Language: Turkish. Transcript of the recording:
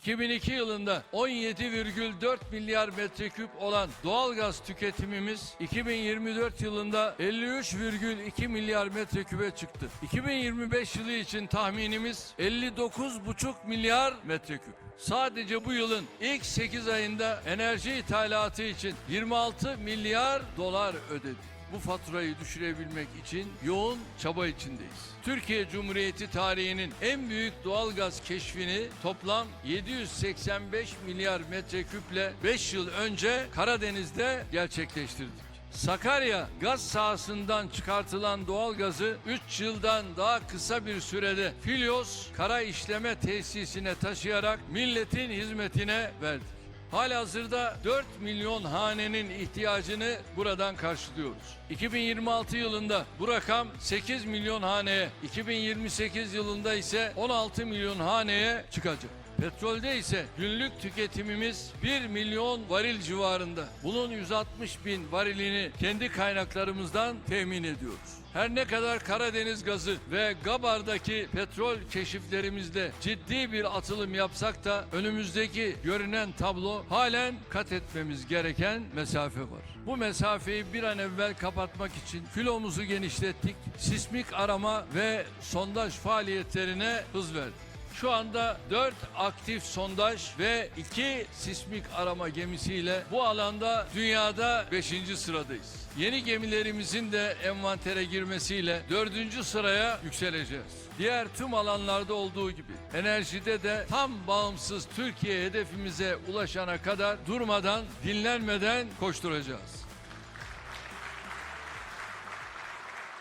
2002 yılında 17,4 milyar metreküp olan doğalgaz tüketimimiz 2024 yılında 53,2 milyar metreküpe çıktı. 2025 yılı için tahminimiz 59,5 milyar metreküp. Sadece bu yılın ilk 8 ayında enerji ithalatı için 26 milyar dolar ödedik. Bu faturayı düşürebilmek için yoğun çaba içindeyiz. Türkiye Cumhuriyeti tarihinin en büyük doğalgaz keşfini toplam 785 milyar metreküple 5 yıl önce Karadeniz'de gerçekleştirdik. Sakarya gaz sahasından çıkartılan doğalgazı 3 yıldan daha kısa bir sürede Filyos kara işleme tesisine taşıyarak milletin hizmetine verdik. Halihazırda 4 milyon hanenin ihtiyacını buradan karşılıyoruz. 2026 yılında bu rakam 8 milyon haneye, 2028 yılında ise 16 milyon haneye çıkacak. Petrolde ise günlük tüketimimiz 1 milyon varil civarında. Bunun 160 bin varilini kendi kaynaklarımızdan temin ediyoruz. Her ne kadar Karadeniz gazı ve Gabar'daki petrol keşiflerimizde ciddi bir atılım yapsak da önümüzdeki görünen tablo halen kat etmemiz gereken mesafe var. Bu mesafeyi bir an evvel kapatmak için filomuzu genişlettik. Sismik arama ve sondaj faaliyetlerine hız verdik. Şu anda 4 aktif sondaj ve 2 sismik arama gemisiyle bu alanda dünyada 5. sıradayız. Yeni gemilerimizin de envantere girmesiyle 4. sıraya yükseleceğiz. Diğer tüm alanlarda olduğu gibi enerjide de tam bağımsız Türkiye hedefimize ulaşana kadar durmadan, dinlenmeden koşturacağız.